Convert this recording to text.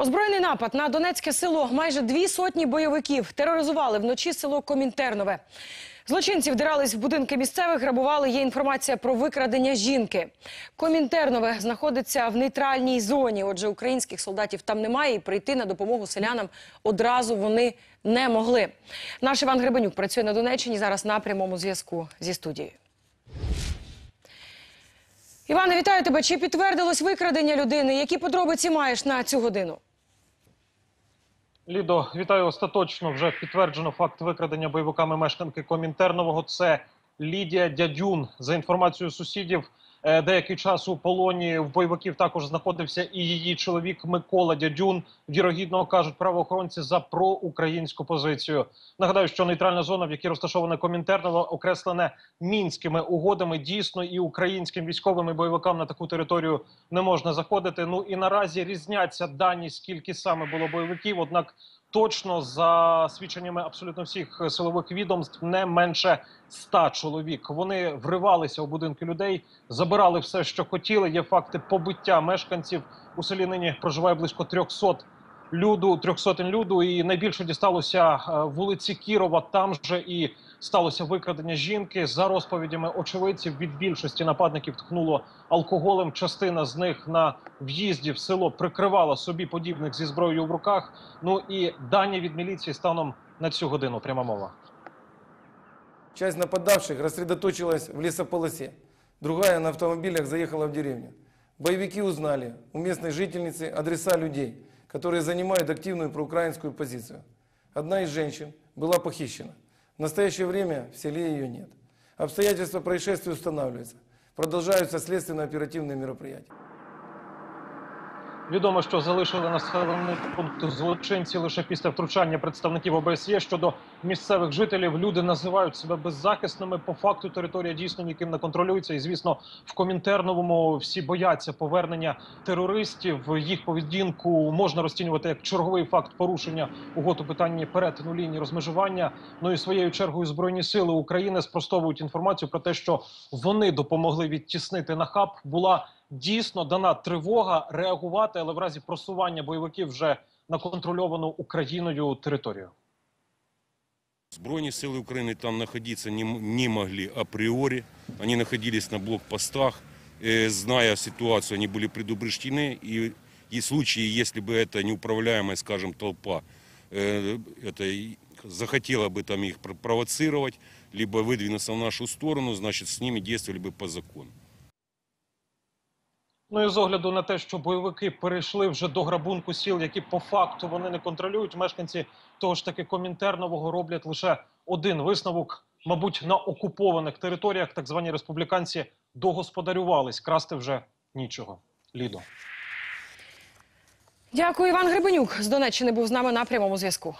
Озброєний напад на Донецьке село. Майже дві сотні бойовиків тероризували вночі село Комінтернове. Злочинці вдирались в будинки місцевих, грабували. Є інформація про викрадення жінки. Комінтернове знаходиться в нейтральній зоні. Отже, українських солдатів там немає, і прийти на допомогу селянам одразу вони не могли. Наш Іван Гребенюк працює на Донеччині зараз на прямому зв'язку зі студією. Іване, вітаю тебе. Чи підтвердилось викрадення людини? Які подробиці маєш на цю годину? Лідо, вітаю остаточно. Вже підтверджено факт викрадення бойовиками мешканки Комінтернового. Це Лідія Дядюн. За інформацією сусідів, деякий час у полоні в бойовиків також знаходився і її чоловік Микола Дядюн. Вірогідно кажуть правоохоронці за проукраїнську позицію. Нагадаю, що нейтральна зона, в якій розташована Комінтерново, окреслене мінськими угодами. Дійсно, і українським військовим і бойовикам на таку територію не можна заходити. Ну і наразі різняться дані, скільки саме було бойовиків. Однак точно за свідченнями абсолютно всіх силових відомств не менше ста чоловік. Вони вривалися у будинки людей, забирали все, що хотіли. Є факти побиття мешканців у селі. Нині проживає близько 300 люду, трьохсотень люду, і найбільше дісталося е, вулиці Кірова. Там же і сталося викрадення жінки. За розповідями очевидців від більшості нападників тхнуло алкоголем. Частина з них на в'їзді в село прикривала собі подібних зі зброєю в руках. Ну і дані від міліції станом на цю годину. Пряма мова. Часть нападавших рассредоточилась в лесополосе. Другая на автомобилях заехала в деревню. Боевики узнали у местной жительницы адреса людей, которые занимают активную проукраинскую позицию. Одна из женщин была похищена. В настоящее время в селе ее нет. Обстоятельства происшествия устанавливаются. Продолжаются следственно-оперативные мероприятия. Відомо, що залишили населений пункт злочинці лише після втручання представників ОБСЄ. Щодо місцевих жителів, люди називають себе беззахисними. По факту територія дійсно ніким не контролюється. І звісно, в Комінтерновому всі бояться повернення терористів. Їх поведінку можна розцінювати як черговий факт порушення угод у питанні перетину лінії розмежування. Ну і своєю чергою збройні сили України спростовують інформацію про те, що вони допомогли відтіснити нахаб. Була дійсно дана тривога реагувати, але в разі просування бойовиків вже на контрольовану Україною територію. Збройні сили України там находиться не, м- не могли априори. Они находились на блокпостах. Э, зная ситуацию, они были предупреждены. И, и в случае, если бы эта неуправляемая, скажем, толпа э, это, и захотела бы там их пр- провоцировать, либо выдвинуться в нашу сторону, значит, с ними действовали бы по закону. Ну і з огляду на те, що бойовики перейшли вже до грабунку сіл, які по факту вони не контролюють. Мешканці того ж таки Комінтернового роблять лише один висновок. Мабуть, на окупованих територіях так звані республіканці догосподарювались. Красти вже нічого. Лідо. Дякую, Іван Гребенюк з Донеччини був з нами на прямому зв'язку.